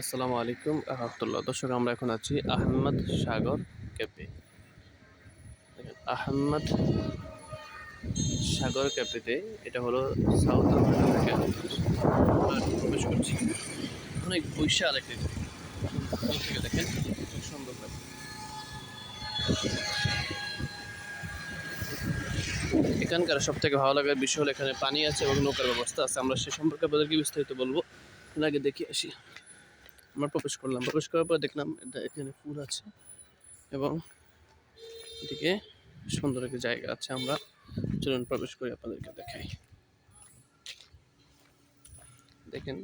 আসসালামু আলাইকুম রহমতুল্লাহ। দর্শক আমরা এখন আছি আহমদ সাগর দেখেন, আহমদ সাগর ক্যাফেতে এটা হলো সাউথ আফ্রিকা থেকে প্রবেশ করছি। অনেক বিশাল একটি দেখেন খুব সুন্দর এখানকার সব থেকে ভালো লাগার বিষয় হলো এখানে পানি আছে এবং নৌকার ব্যবস্থা আছে। আমরা সে সম্পর্কে আপনাদেরকে বিস্তারিত বলব। আগে দেখে আসি। আমরা প্রবেশ করলাম। প্রবেশ করার পর দেখলাম এটা এখানে ফুল আছে এবং এদিকে সুন্দর একটা জায়গা আছে। আমরা চলুন প্রবেশ করে আপনাদেরকে দেখাই। দেখেন,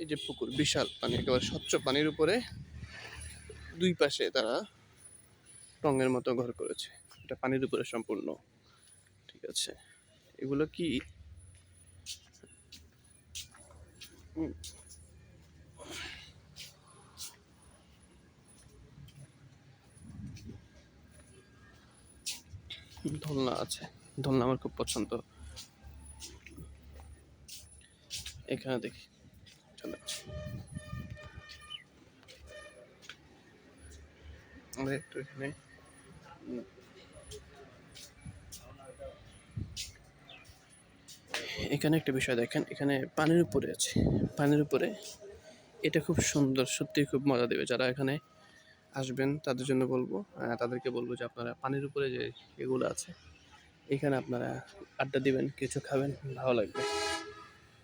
এই যে পুকুর বিশাল পানি একেবারে স্বচ্ছ পানির উপরে দুই পাশে তারা টঙের মতো ঘর করেছে। এটা পানির উপরে সম্পূর্ণ। ঠিক আছে। এগুলো কি? দোলনা আছে। দোলনা আমার খুব পছন্দ। এখানে দেখি। চলে একটু এখানে। এখানে একটা বিষয় দেখেন, এখানে পানির উপরে আছে। পানির উপরে এটা খুব সুন্দর সত্যি খুব মজা দেবে যারা এখানে আসবেন, তাদের জন্য বলব। তাদেরকে বলব যে আপনারা পানির উপরে যে এগুলো আছে, এখানে আপনারা আড্ডা দিবেন, কিছু খাবেন, ভালো লাগবে।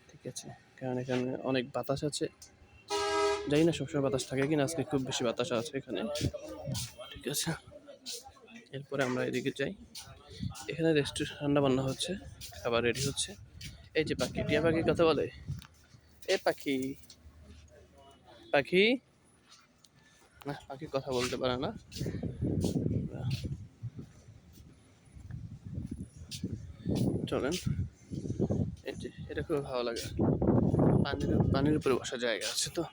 ঠিক আছে? কারণ এখানে অনেক বাতাস আছে। জানি না সবসময় বাতাস থাকে কিনা, আজকে খুব বেশি বাতাস আছে এখানে। ঠিক আছে? এরপরে আমরা এদিকে যাই। এখানে রেস্টুরেন্ট রান্না বান্না হচ্ছে, খাবার রেডি হচ্ছে। এই যে পাখি, টিয়া পাখি কথা বলে? এ পাখি পাখি। না পাখি কথা বলতে পারে না। চলেন। এটা খুব ভালো লাগে। পানির পানির উপরে বসার জায়গা আছে তো।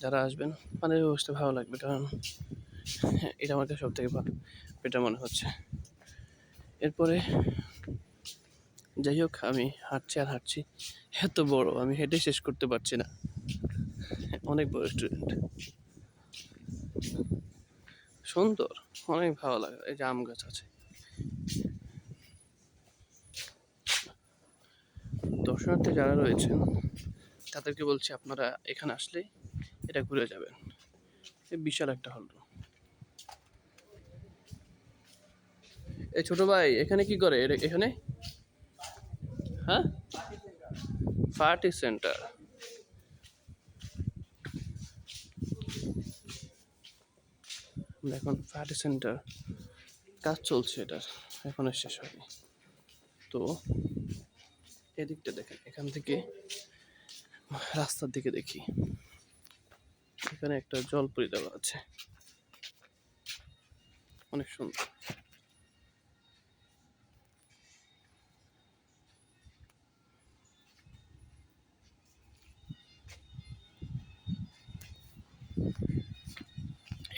যারা আসবেন, পানির বসতে ভালো লাগবে, কারণ এটা আমার কাছে সব থেকে বেটার মনে হচ্ছে। এরপরে, যাই হোক, আমি হাঁটছি আর হাঁটছি। এত বড়, আমি হেঁটে শেষ করতে পারছি না। অনেক বড় রেস্টুরেন্ট সুন্দর, অনেক ভালো লাগে। এই যে আম গাছ আছে। দর্শনার্থী যারা রয়েছেন, তাদেরকে বলছি আপনারা এখানে আসলে এটা ঘুরে যাবেন। বিশাল একটা হল এই ছোট ভাই, এখানে কি করে? এখানে? হ্যাঁ? পার্টি সেন্টার এখন ফ্যাটি সেন্টার কাজ চলছে এটার। এখনও শেষ হয়নি। তো এদিকটা দেখেন, এখান থেকে রাস্তার দিকে দেখি। এখানে একটা জলপুরি দেওয়া আছে। অনেক সুন্দর।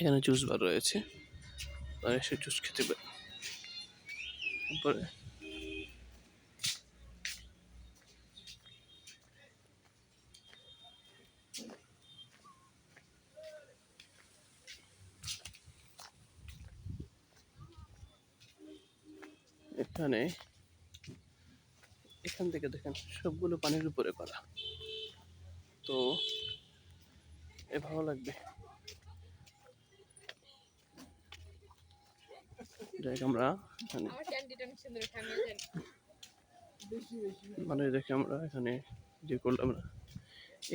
এখানে জুস বার রয়েছে। আর এসে জুস খেতে পারে। তারপরে এখানে এখান থেকে দেখেন, সবগুলো পানির উপরে করা। তো, এ ভালো লাগবে। যাই আমরা এখানে। মানে দেখে আমরা এখানে যে করলাম না।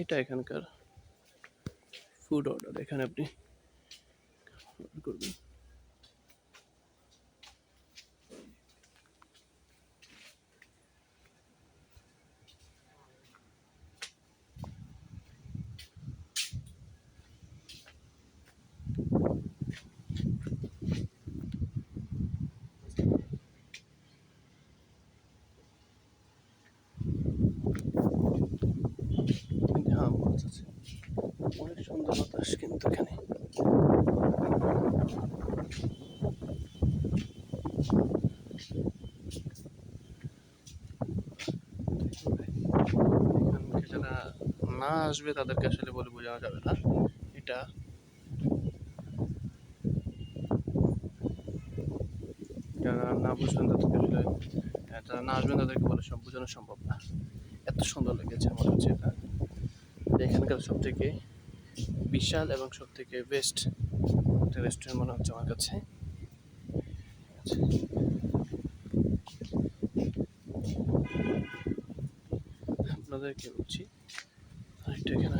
এটা এখানকার ফুড অর্ডার এখানে আপনি করবেন হ্যাঁ মাছ আছে অনেক সুন্দর বাতাস কিন্তু এখানে। না আসবে তাদেরকে আসলে বলে বোঝানো যাবে না। এটা যারা না বুঝবেন তাদেরকে আসলে যারা না আসবেন তাদেরকে বলে সব বোঝানো সম্ভব না। এত সুন্দর লেগেছে আমার এটা এটা। এখানকার সব থেকে বিশাল এবং সব থেকে বেস্ট একটা রেস্টুরেন্ট মনে হচ্ছে আমার কাছে। আপনাদেরকে বলছি, আরেকটা এখানে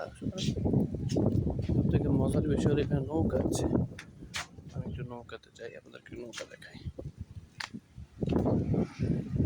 আর থেকে মজার বিষয় এখানে নৌকা আছে। আমি একটু নৌকাতে যাই আপনাদেরকে নৌকা দেখাই।